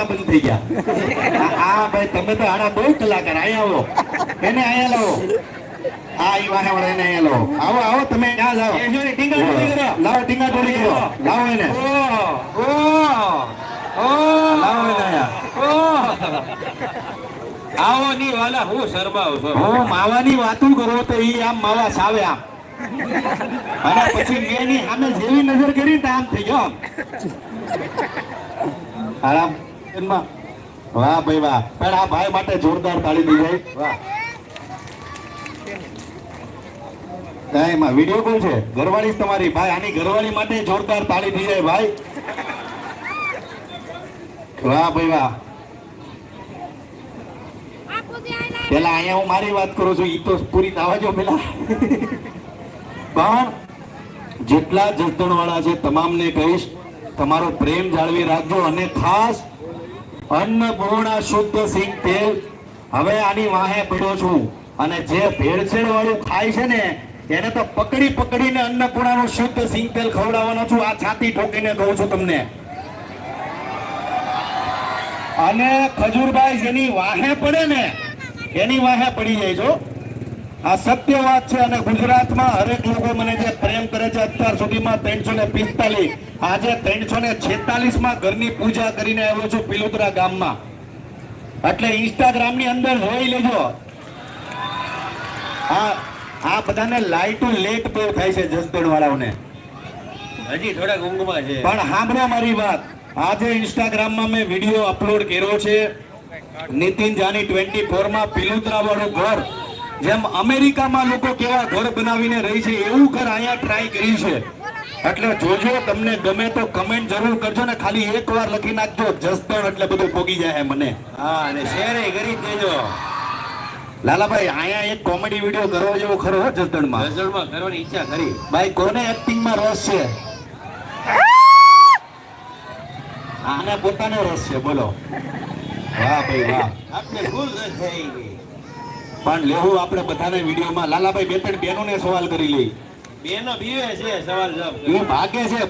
સંભળાતા બંધ થઈ ગયા. આ- ભાઈ તમે તો આડા બહુ કલાકાર અહીંયા આવો. એને અહીંયા લાવો. આ ઈ વાહે વાળા એને અહીંયા લાવો. આવો આવો તમે ક્યાં જાઓ. એ જો ને ટીંગા ટોળી કરો. લાવો ટીંગા ટોળી કરો. લાવો. એને. ઓહ, ઓહ, ઓહ, લાવો એને અહીંયા. આવો ની વાલા હું શરમાવ છું. હું માવાની વાતું કરો તો ઈ આમ માવા સાવે આમ. અને પછી મેં સામે જેવી નજર કરી ને આમ થઈ ગયો આરામ. ઘરવાળી તમારી. ભાઈ, આની ઘરવાળી માટે જોરદાર તાળી થઈ જાય, ભાઈ. વાહ ભાઈ વાહ. પેલા અહીંયા હું મારી વાત કરું છું, ઈ તો પૂરી થવા જો પેલા. પણ જેટલા જસદણ વાળા છે, તમામને કહીશ, તમારો પ્રેમ જાળવી રાખજો અને ખાસ અન્નપૂર્ણા શુદ્ધ સિંગ તેલ હવે આની વાહે પડ્યો છું. અને જે ભેળસેળ વાળું ખાય છે ને, એને તો પકડી પકડીને અન્નપૂર્ણાનું શુદ્ધ સિંગ તેલ ખવડાવવાનો છું. આ છાતી ઠોકીને કહું છું તમને. અને ખજૂરભાઈ જેની વાહે પડે ને, એની વાહે પડી જાય છો આ સત્ય વાત છે અને ગુજરાતમાં હરેક લોકો મને જે પ્રેમ કરે છે અત્યાર સુધીમાં ત્રણસો ને પિસ્તાલીસ આજે ત્રણસો ને છેતાલીસમાં ઘરની પૂજા કરીને આવ્યો છું પિલોતરા ગામમાં. એટલે ઇન્સ્ટાગ્રામની અંદર જોઈ લેજો. આ આ બધાને લાઈટો લેટ બહુ થાય છે જસદણ વાળાઓને હજી થોડાક ઊંઘમાં છે. પણ સાંભળો મારી વાત. આજે ઇન્સ્ટાગ્રામમાં મેં વીડિયો અપલોડ કર્યો છે. નીતિન જાની ટ્વેન્ટી ફોરમાં પિલુત્રા વાળું ઘર. જેમ અમેરિકામાં લોકો કેવા ઘર બનાવીને રહી છે એવું ઘર અહીંયા ટ્રાય કર્યું છે. એટલે જોજો તમને ગમે તો કમેન્ટ જરૂર કરજો ને ખાલી એક વાર લખી નાખજો. જસદણ એટલે બધું પોગી જાય મને. હા અને શેરે કરી દેજો. લાલાભાઈ અહીંયા એક કોમેડી વીડિયો કરવો જેવો ખરો હો જસદણમાં. રસોડમાં કરવાની ઈચ્છા કરી. ભાઈ કોને એક્ટિંગમાં રસ છે? આને પોતાનો રસ છે બોલો. વાહ ભાઈ વાહ. આપણે ભૂલ થઈ ગઈ પણ લેવું આપણે બધાને વિડીયોમાં લાલાભાઈ બે ત્રણ બહેનોને સવાલ કરી લઈ. બેનો બીવે છે સવાલ જવાબ એ ભાગે છે.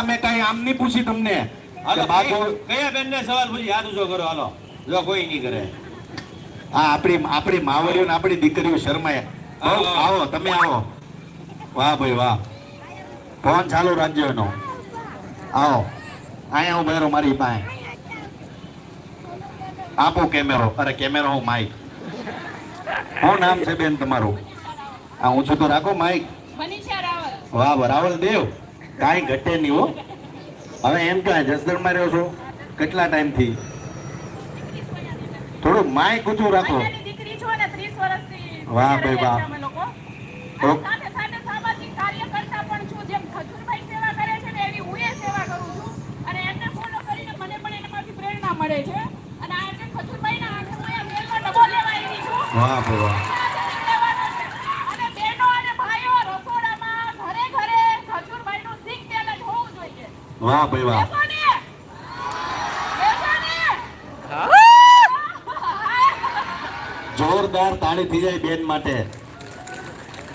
અમે કઈ આમ નહીં પૂછી તમને. કયા બેનને સવાલ પૂછી યાદ ઊંચો કરો હાલો. જો કોઈ નહીં કરે. આ આપણી આપણી માવડીઓ ને આપણી દીકરીઓ શરમાય. આવો તમે આવો. વાહ ભાઈ વાહ. ફોન ચાલુ રાખજો એનો. આવો. અહીંયા હું બેરો મારી પાસે. આપો કેમેરો. અરે કેમેરો હું માઇક શું નામ છે બેન તમારું? આ ઊંચું તો રાખો માઇક વાહ બરાબર દેવ. કાંઈ ઘટે નહીં હો. હવે એમ કે જસદણમાં રહ્યો છો? કેટલા ટાઈમથી? થોડું માઇક ઊંચું રાખો. અહીંયાની દીકરી છું અને 30 વર્ષથી વાહ ભાઈ વાહ. રહીએ છીએ અમે લોકો. તો- અને સાથે સાથે સામાજિક કાર્યકર્તા પણ છું જેમ ખજૂરભાઈ સેવા કરે છે ને એવી હું એ સેવા કરું છું અને એમને ફોલો કરીને મને પણ એનામાંથી પ્રેરણા મળે છે અને આજે ખજૂરભાઈના હાથે હું અહીંયા મેલનો ડબ્બો લેવા આવી છું વાહ ભાઈ વાહ લેવાનો છે. અને બહેનો અને ભાઈઓ રસોડામાં ઘરે ઘરે ખજૂરભાઈનું સિંગ તેલ જ જોરદાર તાળી થઈ જાય બેન માટે.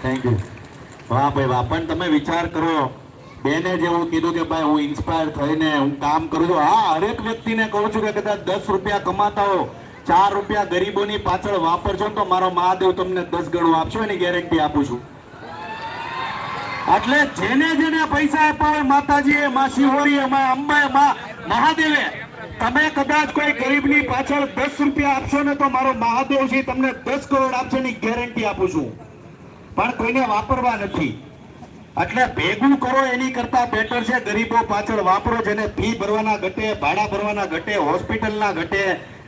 થેન્ક યુ વાહ ભાઈ વાહ. પણ તમે વિચાર કરો, બેને જે હું કીધું કે ભાઈ હું ઇન્સ્પાયર થઈને હું કામ કરું છું, હા, હરેક વ્યક્તિને કહું છું કે કદાચ દસ રૂપિયા કમાતા હો ચાર રૂપિયા ગરીબોની પાછળ વાપરજો તો મારો મહાદેવ તમને દસ ગણું આપશો, એની ગેરંટી આપું છું. એટલે જેને જેને પૈસા આપ્યા હોય માતાજીએ માં શિહોરીએ માં અંબાએ, માં મહાદેવે, તમે કદાચ કોઈ ગરીબની પાછળ દસ રૂપિયા આપશો ને તો મારો મહાદેવ છે તમને દસ કરોડ આપશે, એની ગેરંટી આપું છું. પણ કોઈને વાપરવા નથી. એટલે ભેગું કરો એની કરતા બેટર છે. ગરીબો પાછળ વાપરો, જેને ફી ભરવાના ઘટે, ભાડા ભરવાના ઘટે હોસ્પિટલના ઘટે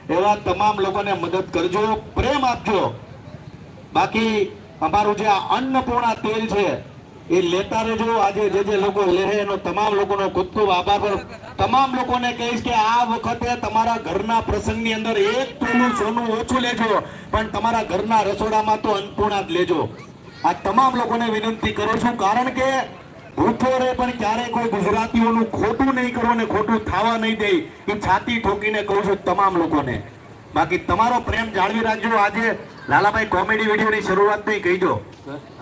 એવા તમામ લોકોને મદદ કરજો, પ્રેમ આપજો. બાકી અમારું જે આ અન્નપૂર્ણા તેલ છે, એ લેતા રહેજો. આજે જે જે લોકો લેહે એનો તમામ લોકોનો ખૂબ ખૂબ આભાર. તમામ લોકોને કહીશ કે આ વખતે તમારા ઘરના પ્રસંગની અંદર એક તોલું સોનું ઓછું લેજો, પણ તમારા ઘરના રસોડામાં તો અન્નપૂર્ણા જ લેજો. આ તમામ લોકોને વિનંતી કરું છું, કારણ કે ભૂખો રહે પણ ક્યારે કોઈ ગુજરાતીઓનું ખોટું નહીં કરો ને ખોટું થવા નહીં દે એ છાતી ઠોકીને કહું છું તમામ લોકોને. બાકી તમારો પ્રેમ જાળવી રાખજો. આજે લાલાભાઈ કોમેડી વિડીયોની શરૂઆત નહીં કહી દો.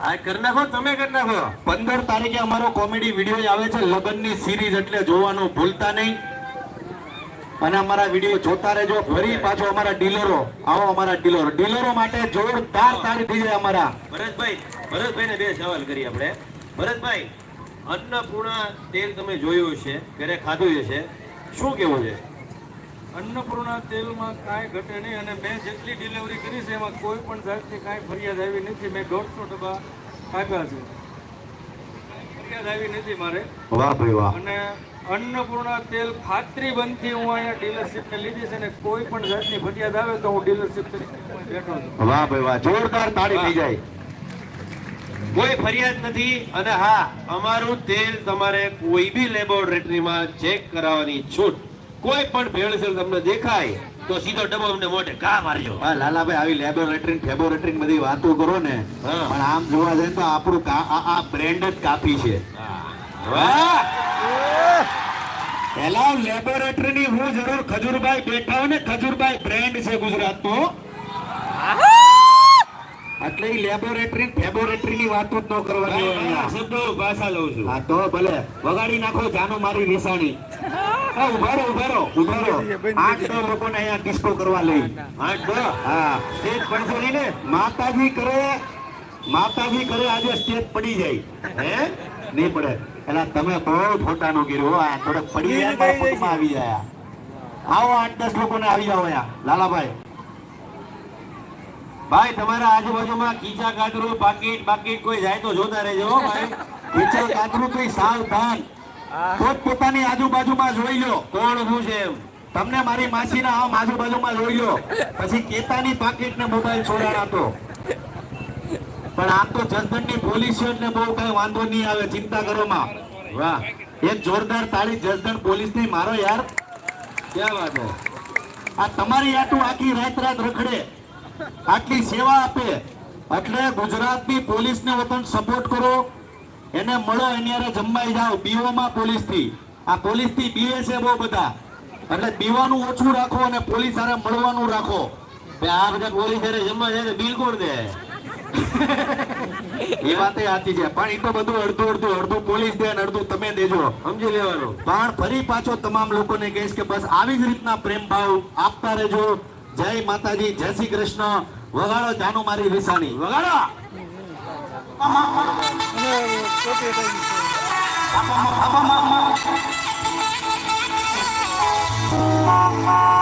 આ કરી નાખો તમે કરી નાખો. પંદર તારીખે અમારો કોમેડી વીડિયો આવે છે લગ્નની સિરીઝ એટલે જોવાનું ભૂલતા નહીં. અને અમારા વીડિયો જોતા રહેજો. ફરી પાછો અમારા ડીલરો આવો અમારા ડીલરો. ડીલરો માટે જોરદાર તાળી થઈ જાય અમારા. ભરતભાઈ ભરતભાઈને બે સવાલ કરીએ આપણે. ભરતભાઈ અન્નપૂર્ણા તેલ તમે જોયું છે ઘરે ખાધું છે શું કેવું છે? અન્નપૂર્ણા તેલમાં કાંઈ ઘટે નહીં અને મેં જેટલી ડિલિવરી કરી છે એમાં કોઈ પણ જાતની કાંઈ ફરિયાદ આવી નથી. મેં દોઢસો ડબ્બા કાપ્યા છે. ફરિયાદ આવી નથી મારે. વાહ ભાઈ વાહ. અને અન્નપૂર્ણા તેલ ખાતરી બનતી હું અહીંયા ડીલરશીપને લીધી છે અને કોઈ પણ જાતની ફરિયાદ આવે તો હું ડીલરશીપ તરીકે બેઠો છું. વાહ ભાઈ વાહ. જોરદાર તાળી થઈ જાય. કોઈ ફરિયાદ નથી અને હા અમારું તેલ તમારે કોઈ બી લેબોરેટરીમાં ચેક કરાવવાની છૂટ. કોઈ પણ ભેળસેળ તમને દેખાય તો સીધો ડબ્બો અમને મોઢે કા મારજો. હા લાલાભાઈ આવી લેબોરેટરી ફેબોરેટરી બધી વાતો કરો ને પણ આમ જોવા જાય તો આપણું આ આ બ્રેન્ડ જ કાપી છે. વાહ! પેલા લેબોરેટરી ની હું જરૂર ખજૂરભાઈ બેઠા ને ખજુરભાઈ બ્રેન્ડ છે ગુજરાતનો. એટલે લેબોરેટરી ફેબોરેટરી ની વાતો જ ન કરવાની હોય અહીંયા. શબ્દો ભાષા લઉં છું. હા તો ભલે. વગાડી નાખો જાનો મારી નિશાની. ઉભારો ઉભારો ઉભારો આઠ દસ લોકોને અહીંયા ડિસ્કો કરવા લઈ. આઠ હા. સ્ટેજ પડશે નહીં ને? માતાજી કરે માતાજી કરે આજે સ્ટેજ પડી જાય. હે? નહીં પડે. એટલે તમે બહુ ફોટાનું કર્યું ગીરો આ થોડોક પડી જાય ને આવી જાય આવો આઠ દસ લોકોને આવી જાઓ અહીંયા. લાલાભાઈ. ભાઈ તમારા આજુબાજુમાં કીચા કાતરું પાકીટ પાકીટ કોઈ જાય તો જોતા રહેજો હો ભાઈ. ટીચર કાતરું કઈ સાવધાન. પોત પોતાની આજુબાજુમાં જોઈ લો કોણ શું છે તમને મારી માસીના આમ આજુબાજુમાં જોઈ લો. પછી કેતાની પાકીટ ને મોબાઈલ છોડાડાતો પણ આમ તો જસદણની પોલીસ છે એટલે બહુ કઈ વાંધો નહીં આવે ચિંતા કરો માં. વાહ. એક જોરદાર તાળી જસદણ પોલીસની મારો યાર. ક્યાં વાત હે? આ તમારી આટું આખી રાત રાત રખડે. આટલી સેવા આપે એટલે ગુજરાતની પોલીસને વતન સપોર્ટ કરો એને મળો એની અરે જમવાઈ જાઓ બીઓમાં પોલીસથી. આ પોલીસથી બીએ છે બહુ બધા. એટલે બીવાનું ઓછું રાખો અને પોલીસ હારે મળવાનું રાખો. આ બધા પોલીસ જમવા જાય બિલ કોણ દે? એ વાત સાચી છે. પણ એ તો બધું અડધું અડધું અડધું પોલીસ દે અને અડધું તમે દેજો. સમજી લેવાનું. પણ ફરી પાછો તમામ લોકોને કહીશ કે બસ આવી જ રીતના પ્રેમ ભાવ આપતા રહેજો. જય માતાજી જય શ્રી કૃષ્ણ વગાડો જાનુ મારી વિસાણી વગાડો આહાહાહા.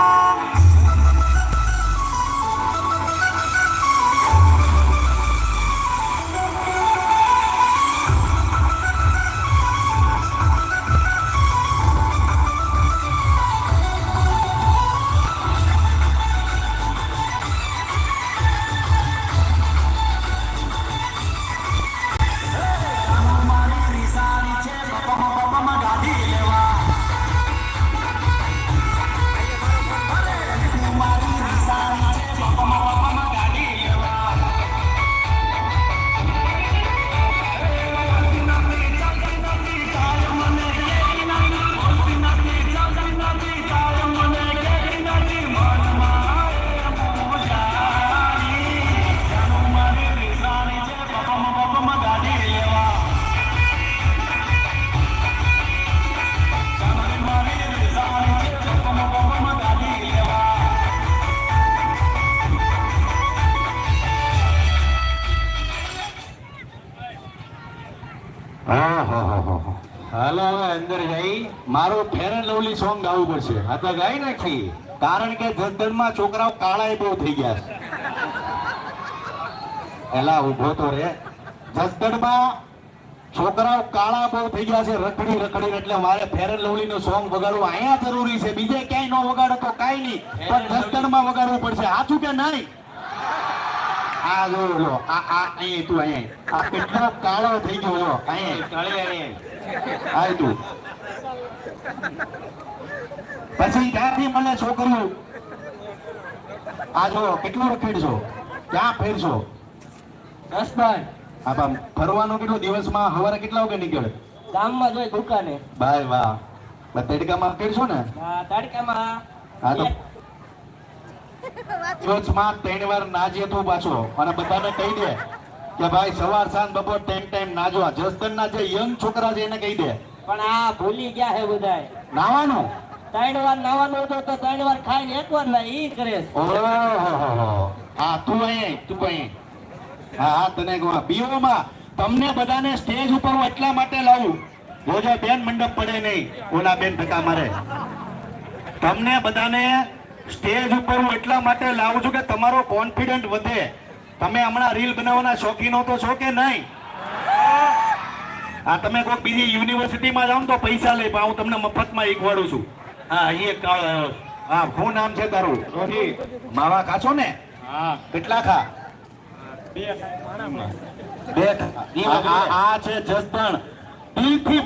અંદર જઈ મારો ફેર એન્ડ લવલી સોંગ ગાવું પડશે. આ તો ગાઈ નાખી. કારણ કે જસદણમાં છોકરાઓ કાળા બહુ થઈ ગયા છે. એલા ઊભો તો રે. જસદણમાં છોકરાઓ કાળા બહુ થઈ ગયા છે રખડી રખડી એટલે મારે ફેર એન્ડ લવલી નું સોંગ વગાડવું અહીંયા જરૂરી છે. બીજે ક્યાંય ન વગાડો તો કાંઈ નહીં. પણ જસદણમાં વગાડવું પડશે. સાચું કે નહીં? આ જો જો આ આ અહીં તું અહીંયા. આ કેટલો કાળો થઈ ગયો જો અહીંયા. કાળી આણી આય તું. પછી ત્યાંથી મને છોકરીઓ? આ જો કેટલું રખેડશો? ક્યાં ફેરશો? દસ ભાઈ હા બા ફરવાનું કેટલો દિવસમાં? સવારે કેટલા વાગે નીકળે? ગામમાં જોઈ દુકાને. બાય વાહ. તડકામાં ફેરશો ને? આ તડકામાં. હા તો દિવસમાં ત્રણ વાર નાજે તું પાછો. અને બધાને કહી દે કે ભાઈ સવાર સાંજ બપોર ટાઈમ ટાઈમ નાજો આ જસદણના જે યંગ છોકરા છે એને કહી દે. પણ આ ભૂલી ગયા હે બધાય. નાવાનું? ત્રણ વાર નાવાનું તો ત્રણ વાર ખાઈને એક વાર ના ઈ કરે છે. હા તું અહીં તું અહીં. હા હા તને બીઓમાં તમને બધાને સ્ટેજ ઉપર હું એટલા માટે લાવું. બોજા બેન મંડપ પડે નહીં. ઓલા બેન ધક્કા મારે. તમને બધાને સ્ટેજ ઉપર હું એટલા માટે લાવું છું કે તમારો કોન્ફિડન્ટ વધે. તમે હમણાં રીલ બનાવવાના શોખીનો તો છો કે નહીં? હા તમે કોઈ બીજી યુનિવર્સિટીમાં જાઓ તો પૈસા લે પણ હું તમને મફતમાં શીખવાડું છું. હા અહીં એક કાળો આવ્યો છે. હા શું નામ છે તારું? માવા ખાશો ને? હા. કેટલા ખા? બે. આ- છે જસપણ દિલથી